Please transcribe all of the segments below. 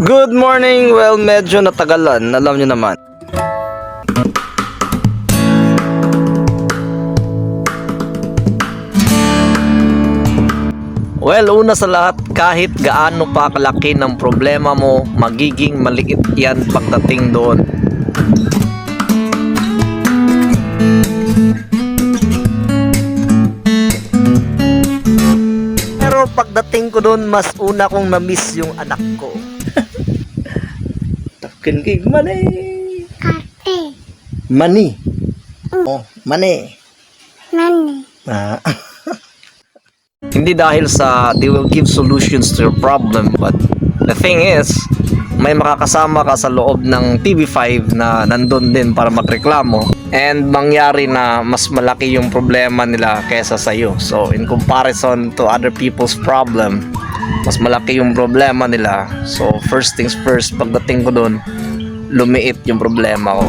Good morning! Well, medyo natagalan. Alam nyo naman. Well, una sa lahat, kahit gaano pa kalaki ng problema mo, magiging maliit yan pagdating doon. Pero pagdating ko doon, mas una kong na-miss yung anak ko. Takin kay mani. Kate. Mani. Oh, mani. Nani. Ah. Hindi dahil sa they will give solutions to your problem but the thing is may makakasama ka sa loob ng TV5 na nandun din para magreklamo and mangyari na mas malaki yung problema nila kesa sa iyo. So in comparison to other people's problem, mas malaki yung problema nila. So first things first, pagdating ko doon, lumiit yung problema ko.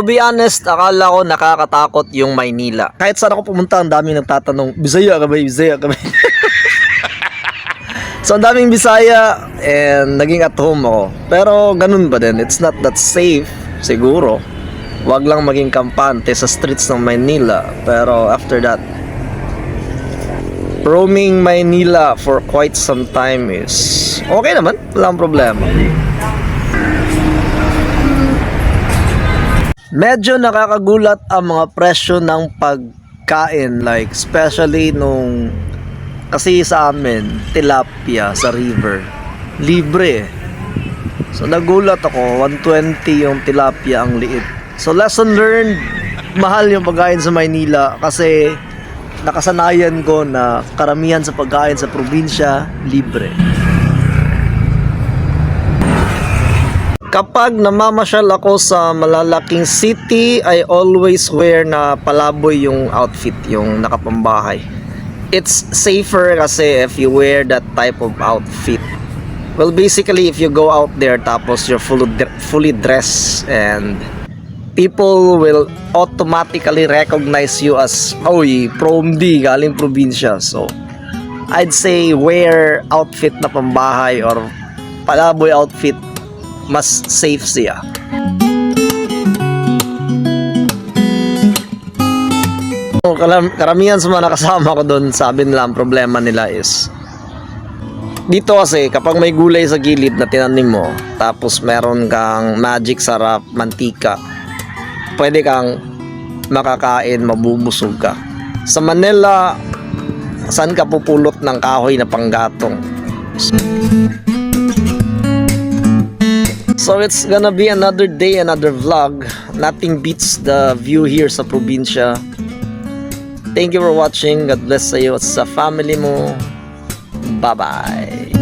To be honest, akala ko nakakatakot yung Maynila. Kahit saan ako pumunta, ang daming nagtatanong, Bisaya ka ba? Bisaya ka ba? so, ang daming Bisaya and naging at home ako. Pero ganun ba din? It's not that safe, siguro. Wag lang maging kampante sa streets ng Maynila. Pero after that, roaming Maynila for quite some time is okay naman. Walang problema. Medyo nakakagulat ang mga presyo ng pagkain like especially nung kasi sa amin tilapia sa river. Libre eh. so nagulat ako 120 yung tilapia ang liit. So lesson learned mahal yung pagkain sa Maynila kasi nakasanayan ko na karamihan sa pagkain sa probinsya libre Kapag namamasyal ako sa malalaking city, I always wear na palaboy yung outfit, yung nakapambahay. It's safer kasi if you wear that type of outfit. Well, basically, if you go out there tapos you're fully, fully dressed and people will automatically recognize you as, oy, prom D, galing probinsya. So, I'd say wear outfit na pambahay or palaboy outfit mas safe siya. So, karamihan sa mga nakasama ko doon, sabi nila ang problema nila is dito kasi kapag may gulay sa gilid na tinanim mo tapos meron kang magic sarap, mantika pwede kang makakain, mabubusog ka. Sa Manila, saan ka pupulot ng kahoy na panggatong? So it's gonna be another day, another vlog. Nothing beats the view here sa probinsya. Thank you for watching. God bless sa iyo at sa family mo. Bye-bye.